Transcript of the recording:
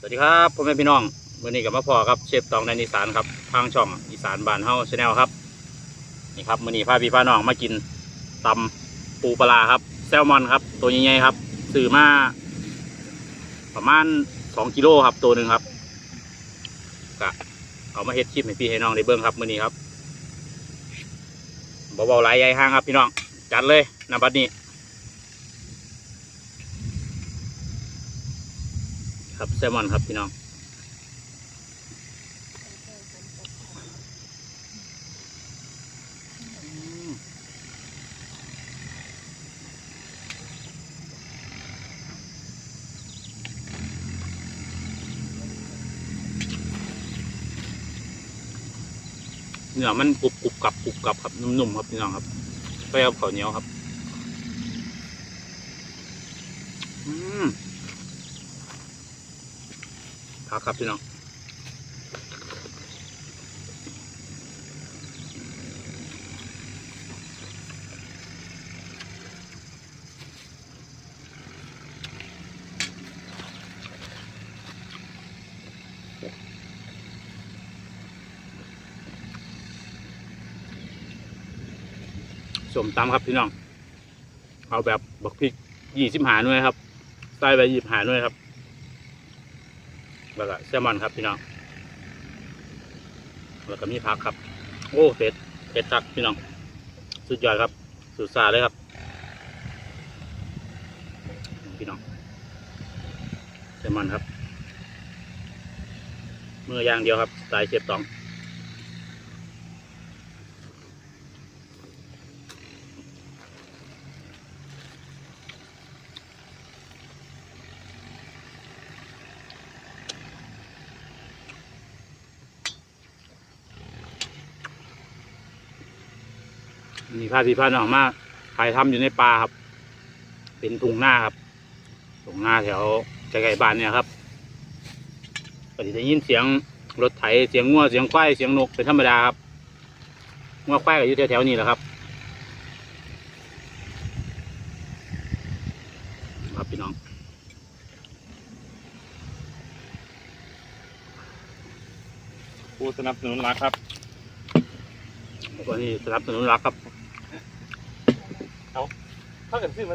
สวัสดีครับพ่อแม่พี่น้องวันนี้กับมาพอครับเชฟตองในอีสานครับทางช่องอีสานบานเฮาชาแนลครับนี่ครับมื้อนี้พาพี่พาน้องมากินตำปูปลาครับ แซลมอนครับ ตัวใหญ่ๆครับซื้อมาประมาณสองกิโลครับตัวหนึ่งครับกะเอามาเฮ็ดคลิปให้พี่ให้น้องได้เบิ่งครับมื้อนี้ครับเบาๆหลายใหญ่ห้างครับพี่น้องจัดเลยนำบัดนี้ ครับแซลมอนครับพี่น้องเนื้อมันกรุบกรุบกับกรุบกับครับนุ่มๆครับพี่น้องครับไปเอาข้าวเหนียวครับ อืม ครับครับพี่น้องสมตำครับพี่น้อง เอาแบบบักพริกยี่สิบหาหน่วยครับใส่ไปยี่สิบหาหน่วยครับ แล้วก็แซลมอนครับพี่น้อง แล้วก็มีผักครับ โอ้เผ็ดเผ็ดจักพี่น้อง สุดยอดครับ สุดซาเลยครับ พี่น้องแซลมอนครับ เมื่อย่างเดียวครับ สายเสียบตอง มีพาพี่พาน้องมาถ่ายทำอยู่ในป่าครับ เป็นทุ่งหน้าครับทุ่งหน้าแถวใกล้ๆบ้านเนี่ยครับก็จะได้ยินเสียงรถไถเสียงงัวเสียงควายเสียงนกเป็นธรรมดาครับงัวควายก็อยู่แถวๆนี้แหละครับครับพี่น้องผู้สนับสนุนรักครับ วันนี้สนับสนุนรักครับ เอาถ้าเกิดซื้อมา